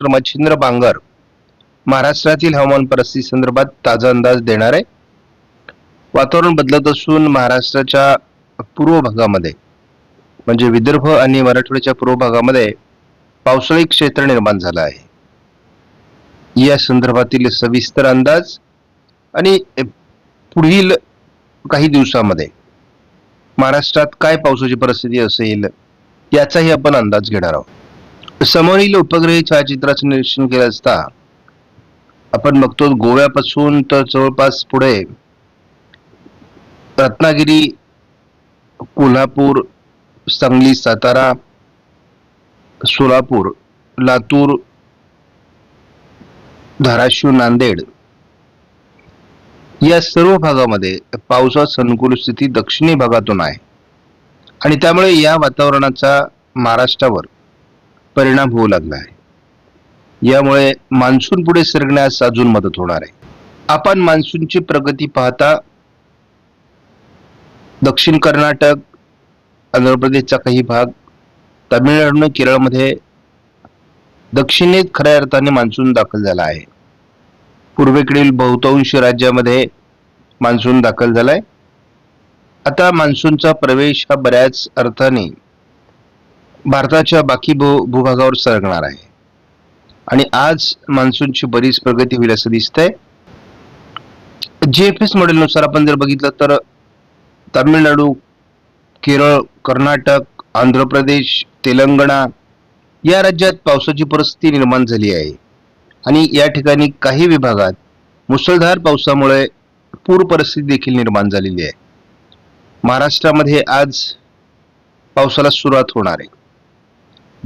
Doctor Machhindra Bangar महाराष्ट्रातील हवामान परिस्थिती संदर्भात ताजा अंदाज देणार. आहे वातावरण बदलत असून महाराष्ट्राच्या पूर्व भागामध्ये म्हणजे विदर्भ आणि मराठवाड्याच्या पूर्व भागामध्ये पावसाळी क्षेत्र निर्माण झालं आहे. या संदर्भातील सविस्तर अंदाज आणि पुढील काही दिवसामध्ये महाराष्ट्रात काय पावसाची परिस्थिती असेल याचाही आपण अंदाज घेणार आहोत. समोरील उपग्रही छायाचित्राचं निरीक्षण केलं असता आपण बघतो गोव्यापासून तर जवळपास पुढे रत्नागिरी कोल्हापूर सांगली सातारा सोलापूर लातूर धाराशिव नांदेड या सर्व भागामध्ये पावसात संकुल स्थिती दक्षिणी भागातून आहे. आणि त्यामुळे या वातावरणाचा महाराष्ट्रावर परिणाम होऊ लागला आहे. यामुळे मान्सून पुढे सरगण्यास अजून मदत होणार आहे. आपण मान्सूनची प्रगती पाहता दक्षिण कर्नाटक आंध्र प्रदेशचा काही भाग तामिळनाडू आणि केरळमध्ये दक्षिणेत खऱ्या अर्थाने मान्सून दाखल झाला आहे. पूर्वेकडील बहुतांश राज्यामध्ये मान्सून दाखल झालाय. आता मान्सूनचा प्रवेश हा बऱ्याच अर्थाने भारताच्या बाकी भू भूभागावर सरकणार आहे. आणि आज मान्सूनची बरीच प्रगती होईल असं दिसतंय. जीएफएस मॉडेलनुसार आपण जर बघितलं तर तामिळनाडू केरळ कर्नाटक आंध्र प्रदेश तेलंगणा या राज्यात पावसाची परिस्थिती निर्माण झाली आहे. आणि या ठिकाणी काही विभागात मुसळधार पावसामुळे पूर परिस्थिती देखील निर्माण झालेली आहे. महाराष्ट्रामध्ये आज पावसाला सुरुवात होणार आहे.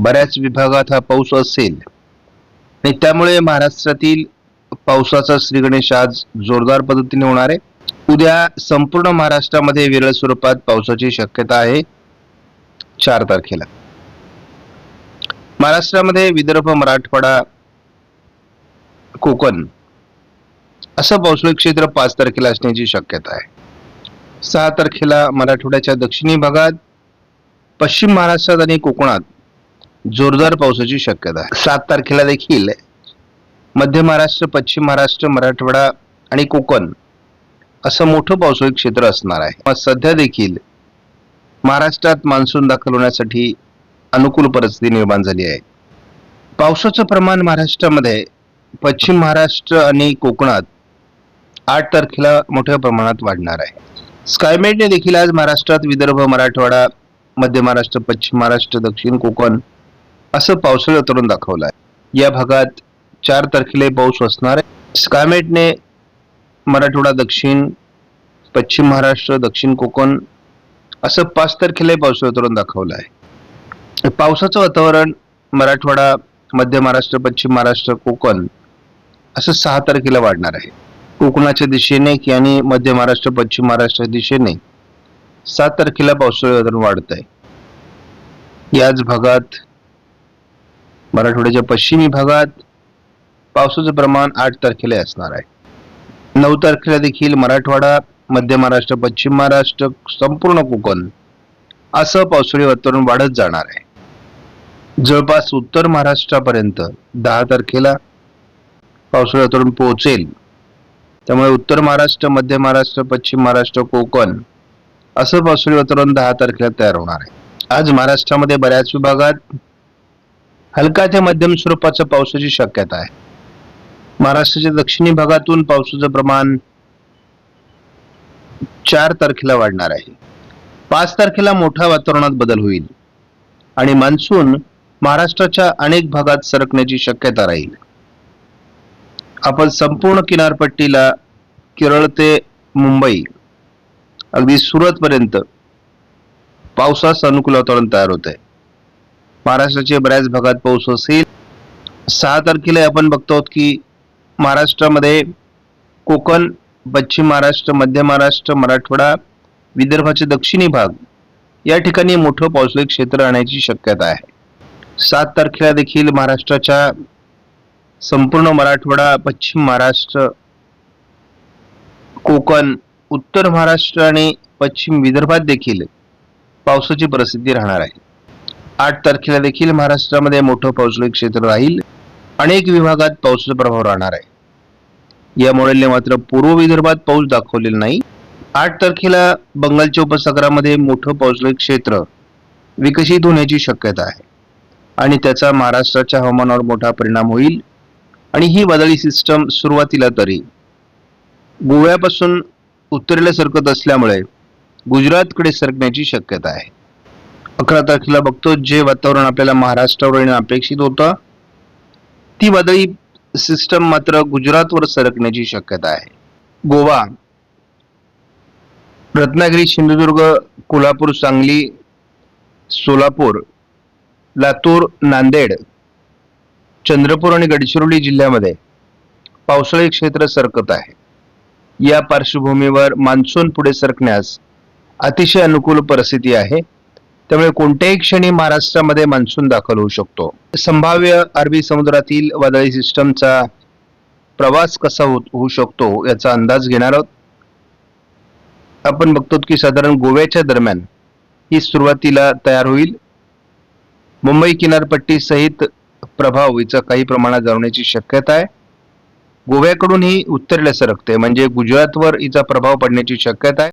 बऱ्याच विभागात हा पाऊस असेल. आणि त्यामुळे महाराष्ट्रातील पावसाचा श्रीगणेश आज जोरदार पद्धतीने होणार आहे. उद्या संपूर्ण महाराष्ट्रामध्ये विरळ स्वरूपात पावसाची शक्यता आहे. चार तारखेला. महाराष्ट्रामध्ये विदर्भ मराठवाडा कोकण असं पावसाळी क्षेत्र पाच तारखेला असण्याची शक्यता आहे. सहा तारखेला मराठवाड्याच्या दक्षिणी भागात पश्चिम महाराष्ट्रात आणि कोकणात जोरदार पावसाची शक्यता आहे. सात तारखेला देखील मध्य महाराष्ट्र पश्चिम महाराष्ट्र मराठवाडा आणि कोकण असं मोठं पावसाळी क्षेत्र असणार आहे. मग सध्या देखील महाराष्ट्रात मान्सून दाखल होण्यासाठी अनुकूल परिस्थिती निर्माण झाली आहे. पावसाचं प्रमाण महाराष्ट्रामध्ये पश्चिम महाराष्ट्र आणि कोकणात आठ तारखेला मोठ्या प्रमाणात वाढणार आहे. स्कायमेटने देखील आज महाराष्ट्रात विदर्भ मराठवाडा मध्य महाराष्ट्र पश्चिम महाराष्ट्र दक्षिण कोकण असं पावसाळी तरुण दाखवलं आहे या भागात चार तारखेला पाऊस असणार आहे. स्कायमेटने मराठवाडा दक्षिण पश्चिम महाराष्ट्र दक्षिण कोकण असं पाच तारखेला पावसाळी तरुण दाखवलं आहे पावसाचं वातावरण मराठवाडा मध्य महाराष्ट्र पश्चिम महाराष्ट्र कोकण असं सहा तारखेला वाढणार आहे. कोकणाच्या दिशेने आणि मध्य महाराष्ट्र पश्चिम महाराष्ट्र दिशेने सात तारखेला पावसाळी वातावरण वाढत आहे याच भागात मराठवाड्याच्या पश्चिमी भागात पावसाचं प्रमाण आठ तारखेला असणार आहे. नऊ तारखेला देखील मराठवाडा मध्य महाराष्ट्र पश्चिम महाराष्ट्र संपूर्ण कोकण असं पावसाळी वातावरण वाढत जाणार आहे. जवळपास उत्तर महाराष्ट्रापर्यंत दहा तारखेला पावसाळी वातावरण पोहोचेल. त्यामुळे उत्तर महाराष्ट्र मध्य महाराष्ट्र पश्चिम महाराष्ट्र कोकण असं पावसाळी वातावरण दहा तारखेला तयार होणार आहे. आज महाराष्ट्रामध्ये बऱ्याच विभागात हलका ते मध्यम स्वरूपाचा पावसाची शक्यता आहे. महाराष्ट्राच्या दक्षिणी भागातून पावसाचं प्रमाण चार तारखेला वाढणार आहे. पाच तारखेला मोठ्या वातावरणात बदल होईल आणि मान्सून महाराष्ट्राच्या अनेक भागात सरकण्याची शक्यता राहील. आपण संपूर्ण किनारपट्टीला केरळ ते मुंबई अगदी सुरतपर्यंत पावसास अनुकूल वातावरण तयार होत आहे महाराष्ट्राच्या बऱ्याच भागात पाऊस असेल. सहा तारखेला आपण बघतो की महाराष्ट्रामध्ये कोकण पश्चिम महाराष्ट्र मध्य महाराष्ट्र मराठवाडा विदर्भाचे दक्षिणी भाग या ठिकाणी मोठं पावसाळी क्षेत्र राहण्याची शक्यता आहे. सात तारखेला देखील महाराष्ट्राच्या संपूर्ण मराठवाडा पश्चिम महाराष्ट्र कोकण उत्तर महाराष्ट्र आणि पश्चिम विदर्भात देखील पावसाची परिस्थिती राहणार आहे. आठ तारखेला देखील महाराष्ट्रामध्ये मोठं पावसाळी क्षेत्र राहील. अनेक विभागात पावसाचा प्रभाव राहणार आहे. या मॉडेलने मात्र पूर्व विदर्भात पाऊस दाखवलेला नाही. आठ तारखेला बंगालच्या उपसागरामध्ये मोठं पावसाळी क्षेत्र विकसित होण्याची शक्यता आहे. आणि त्याचा महाराष्ट्राच्या हवामानावर मोठा परिणाम होईल. आणि ही वादळी सिस्टम सुरुवातीला तरी गोव्यापासून उत्तरेला सरकत असल्यामुळे गुजरातकडे सरकण्याची शक्यता आहे. अकरा तारखेला बघतो जे वातावरण आपल्याला महाराष्ट्रावर येणं अपेक्षित होतं ती वादळी सिस्टम मात्र गुजरातवर सरकण्याची शक्यता आहे. गोवा रत्नागिरी सिंधुदुर्ग कोल्हापूर सांगली सोलापूर लातूर नांदेड चंद्रपूर आणि गडचिरोली जिल्ह्यामध्ये पावसाळी क्षेत्र सरकत आहे. या पार्श्वभूमीवर मान्सून पुढे सरकण्यास अतिशय अनुकूल परिस्थिती आहे. त्यामुळे कोणत्याही क्षणी महाराष्ट्रामध्ये मान्सून दाखल होऊ शकतो. संभाव्य अरबी समुद्रातील वादळी सिस्टमचा प्रवास कसा होऊ शकतो याचा अंदाज घेणार आहोत. आपण बघतो की साधारण गोव्याच्या दरम्यान ही सुरुवातीला तयार होईल. मुंबई किनारपट्टी सहित प्रभाव हिचा काही प्रमाणात जाणवण्याची शक्यता आहे. गोव्याकडून ही उत्तरेला सरकते म्हणजे गुजरातवर हिचा प्रभाव पडण्याची शक्यता आहे.